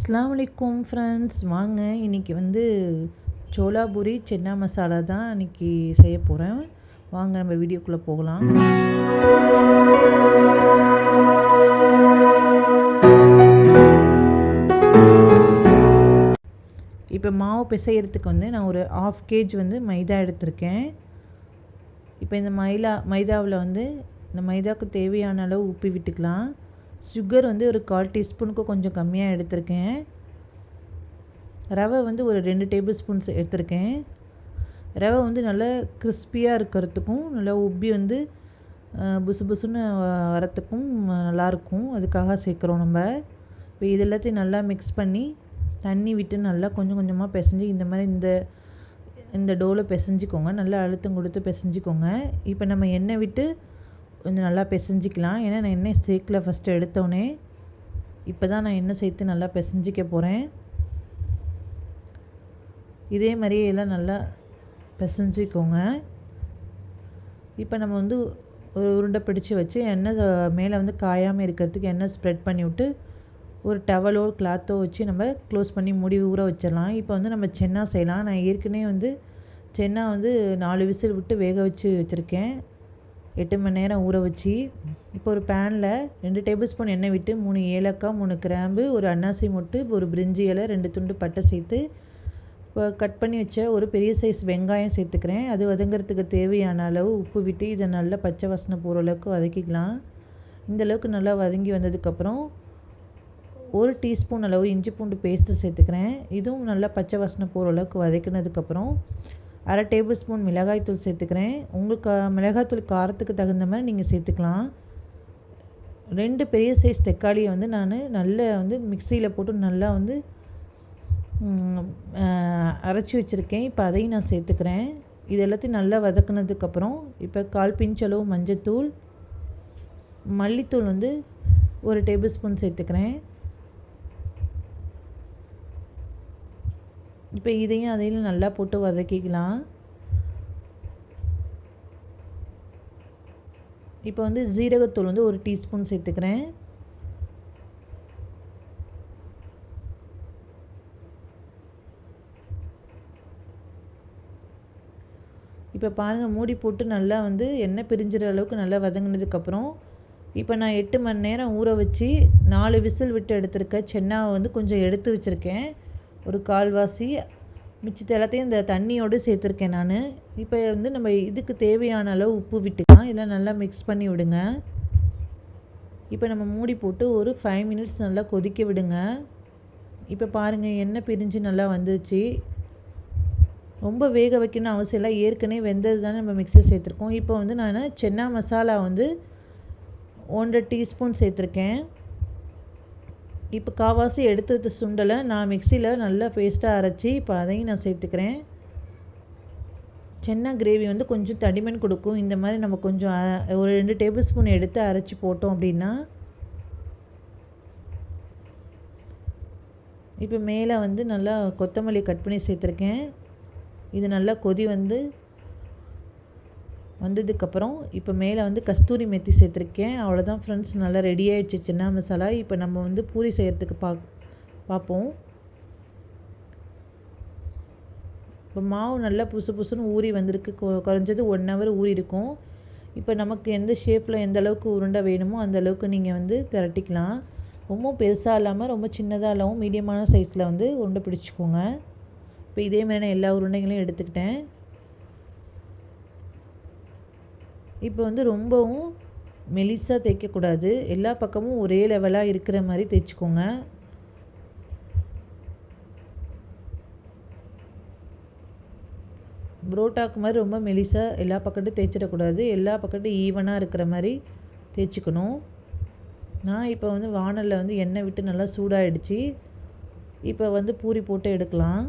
அஸ்லாம் வலைக்கும் ஃப்ரெண்ட்ஸ் வாங்க இன்றைக்கி வந்து சோலாபூரி சென்னா மசாலா தான் இன்றைக்கி செய்ய போகிறேன் வாங்க நம்ம வீடியோக்குள்ளே போகலாம். இப்போ மாவு பிசைகிறதுக்கு வந்து நான் ஒரு ஆஃப் கேஜ் வந்து மைதா எடுத்திருக்கேன். இப்போ இந்த மைலா மைதாவில் வந்து இந்த மைதாவுக்கு தேவையான அளவு உப்பி விட்டுக்கலாம். சுகர் வந்து ஒரு கால் டீஸ்பூனுக்கு கொஞ்சம் கம்மியாக எடுத்திருக்கேன். ரவை வந்து ஒரு ரெண்டு டேபிள் ஸ்பூன்ஸ் எடுத்திருக்கேன். ரவை வந்து நல்லா கிறிஸ்பியாக இருக்கிறதுக்கும் நல்லா உப்பி வந்து புசு புசுன்னு வரத்துக்கும் நல்லாயிருக்கும். அதுக்காக சேர்க்குறோம் நம்ம. இப்போ இது எல்லாத்தையும் நல்லா மிக்ஸ் பண்ணி தண்ணி விட்டு நல்லா கொஞ்சம் கொஞ்சமாக பிசைஞ்சு இந்த மாதிரி இந்த இந்த டோவில் பிசைஞ்சிக்கோங்க. நல்லா அழுத்தம் கொடுத்து பிசைஞ்சிக்கோங்க. இப்போ நம்ம எண்ணெய் விட்டு கொஞ்சம் நல்லா பிசைஞ்சிக்கலாம். ஏன்னா நான் எண்ணெய் சேர்க்கல ஃபஸ்ட்டு எடுத்தோடனே இப்போ தான் நான் எண்ணெய் சேர்த்து நல்லா பிசைஞ்சிக்க போகிறேன் இதே மாதிரியே எல்லாம் நல்லா பிசைஞ்சிக்கோங்க. இப்போ நம்ம வந்து ஒரு உருண்டை பிடிச்சி வச்சு எண்ணெய் மேலே வந்து காயாமல் இருக்கிறதுக்கு எண்ணெய் ஸ்ப்ரெட் பண்ணி விட்டு ஒரு டவலோ கிளாத்தோ வச்சு நம்ம க்ளோஸ் பண்ணி முடி ஊற வச்சிடலாம். இப்போ வந்து நம்ம சென்னா செய்யலாம். நான் ஏற்கனவே வந்து சென்னா வந்து நாலு விசில் விட்டு வேக வச்சு வச்சுருக்கேன். எட்டு மணி நேரம் ஊற வச்சு இப்போ ஒரு பேனில் ரெண்டு டேபிள் ஸ்பூன் எண்ணெய் விட்டு மூணு ஏலக்காய் மூணு கிராம்பு ஒரு அன்னாசி மொட்டு ஒரு பிரிஞ்சி இலை ரெண்டு துண்டு பட்டை சேர்த்து இப்போ கட் பண்ணி வச்ச ஒரு பெரிய சைஸ் வெங்காயம் சேர்த்துக்கிறேன். அது வதங்கிறதுக்கு தேவையான அளவு உப்பு விட்டு இதை நல்லா பச்சை வாசனை போகிற அளவுக்கு வதக்கிக்கலாம். இந்த அளவுக்கு நல்லா வதங்கி வந்ததுக்கப்புறம் ஒரு டீஸ்பூன் அளவு இஞ்சி பூண்டு பேஸ்ட்டு சேர்த்துக்கிறேன். இதுவும் நல்லா பச்சை வாசனை போகிற அளவுக்கு வதக்கினதுக்கப்புறம் அரை டேபிள் ஸ்பூன் மிளகாய்த்தூள் சேர்த்துக்கிறேன். உங்களுக்கு மிளகாய்த்தூள் காரத்துக்கு தகுந்த மாதிரி நீங்கள் சேர்த்துக்கலாம். ரெண்டு பெரிய சைஸ் தக்காளியை வந்து நான் நல்லா வந்து மிக்சியில் போட்டு நல்லா வந்து அரைச்சி வச்சுருக்கேன். இப்போ அதையும் நான் சேர்த்துக்கிறேன். இது எல்லாத்தையும் நல்லா வதக்குனதுக்கப்புறம் இப்போ கால் பிஞ்சளவு மஞ்சத்தூள் மல்லித்தூள் வந்து ஒரு டேபிள் ஸ்பூன் சேர்த்துக்கிறேன். இப்போ இதையும் அதையும் நல்லா போட்டு வதக்கிக்கலாம். இப்போ வந்து ஜீரகத்தூள் வந்து ஒரு டீஸ்பூன் சேர்த்துக்கிறேன். இப்போ பாருங்கள் மூடி போட்டு நல்லா வந்து எண்ணெய் பிரிஞ்சிற அளவுக்கு நல்லா வதங்கினதுக்கப்புறம் இப்போ நான் எட்டு மணி நேரம் ஊற வச்சு நாலு விசில் விட்டு எடுத்திருக்க சென்னாவை வந்து கொஞ்சம் எடுத்து வச்சுருக்கேன். ஒரு கால்வாசி மிச்சத்தை எல்லாத்தையும் இந்த தண்ணியோடு சேர்த்துருக்கேன் நான். இப்போ வந்து நம்ம இதுக்கு தேவையான அளவு உப்பு விட்டுக்கலாம். இல்லை நல்லா மிக்ஸ் பண்ணி விடுங்க. இப்போ நம்ம மூடி போட்டு ஒரு ஃபைவ் மினிட்ஸ் நல்லா கொதிக்க விடுங்க. இப்போ பாருங்கள் எண்ணெய் பிரிஞ்சு நல்லா வந்துச்சு. ரொம்ப வேக வைக்கணும் அவசியம் இல்லை. ஏற்கனவே வெந்தது தானே நம்ம மிக்ஸர் சேர்த்துருக்கோம். இப்போ வந்து நான் சென்னா மசாலா வந்து ஒன்றரை டீஸ்பூன் சேர்த்துருக்கேன். இப்போ காவாசி எடுத்து வச்ச சுண்டலை நான் மிக்சியில் நல்லா பேஸ்ட்டாக அரைச்சி இப்போ அதையும் நான் சேர்த்துக்கிறேன். சென்னா கிரேவி வந்து கொஞ்சம் தடிமன் கொடுக்கும். இந்த மாதிரி நம்ம கொஞ்சம் ஒரு ரெண்டு டேபிள் ஸ்பூன் எடுத்து அரைச்சி போட்டோம் அப்படின்னா இப்போ மேலே வந்து நல்லா கொத்தமல்லி கட் பண்ணி சேர்த்துருக்கேன். இது நல்லா கொதி வந்து வந்ததுக்கப்புறம் இப்போ மேலே வந்து கஸ்தூரி மெத்தி சேர்த்துருக்கேன். அவ்வளோதான் ஃப்ரெண்ட்ஸ் நல்லா ரெடி ஆகிடுச்சு சின்ன மசாலா. இப்போ நம்ம வந்து பூரி செய்கிறதுக்கு பா பார்ப்போம் இப்போ மாவு நல்லா புசு புசுன்னு ஊறி வந்திருக்கு. குறைஞ்சது ஒன் ஹவர் ஊறி இருக்கும். இப்போ நமக்கு எந்த ஷேப்பில் எந்த அளவுக்கு உருண்டை வேணுமோ அந்த அளவுக்கு நீங்கள் வந்து திரட்டிக்கலாம். ரொம்ப பெருசாக இல்லாமல் ரொம்ப சின்னதாக இல்லாமல் மீடியமான சைஸில் வந்து உருண்டை பிடிச்சிக்கோங்க. இப்போ இதே மாதிரியான எல்லா உருண்டைகளையும் எடுத்துக்கிட்டேன். இப்போ வந்து ரொம்பவும் மெலிசாக தைக்கக்கூடாது எல்லா பக்கமும் ஒரே லெவலாக இருக்கிற மாதிரி தைச்சிக்கோங்க புரோட்டாக்கு மாதிரி ரொம்ப மெலிசாக எல்லா பக்கட்டும் தேய்ச்சிடக்கூடாது. எல்லா பக்கட்டும் ஈவனாக இருக்கிற மாதிரி தேய்ச்சிக்கணும். நான் இப்போ வந்து வானலில் வந்து எண்ணெய் விட்டு நல்லா சூடாகிடுச்சு இப்போ வந்து பூரி போட்டு எடுக்கலாம்.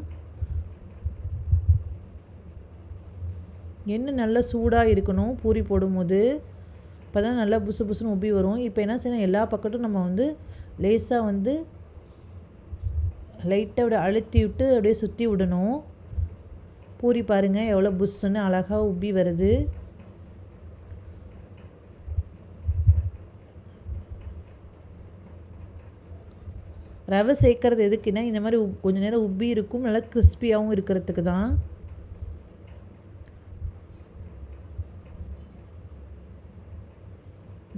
எண்ணெய் நல்லா சூடாக இருக்கணும்? பூரி போடும்போது. இப்போ தான் நல்லா புசு புசுன்னு உப்பி வரும். இப்போ என்ன செய்யணும்? எல்லா பக்கட்டும் நம்ம வந்து லேசாக வந்து லைட்டாக அப்படியே அழுத்தி விட்டு அப்படியே சுற்றி விடணும். பூரி பாருங்கள் எவ்வளோ புஷ்ஷுன்னு அழகாக உப்பி வருது. ரவை சேர்க்கறது எதுக்குன்னா இந்த மாதிரி உப் கொஞ்ச நேரம் உப்பி இருக்கும். நல்லா கிறிஸ்பியாகவும் இருக்கிறதுக்கு தான்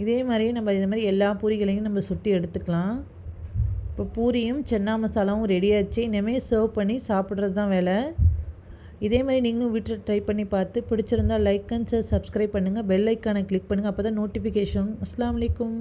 இதே மாதிரியே நம்ம இந்த மாதிரி எல்லா பூரிகளையும் நம்ம சுட்டி எடுத்துக்கலாம். இப்போ பூரியும் சென்னா மசாலாவும் ரெடி ஆச்சு. இனிமேல் சர்வ் பண்ணி சாப்பிட்றது தான் வேலை. இதே மாதிரி நீங்களும் வீட்டில் ட்ரை பண்ணி பார்த்து பிடிச்சிருந்தா லைக் அண்ட் ஷேர் சப்ஸ்கிரைப் பண்ணுங்கள் பெல் ஐக்கானை கிளிக் பண்ணுங்கள் அப்போ தான் நோட்டிஃபிகேஷன் அஸ்லாம் வலைக்கம்.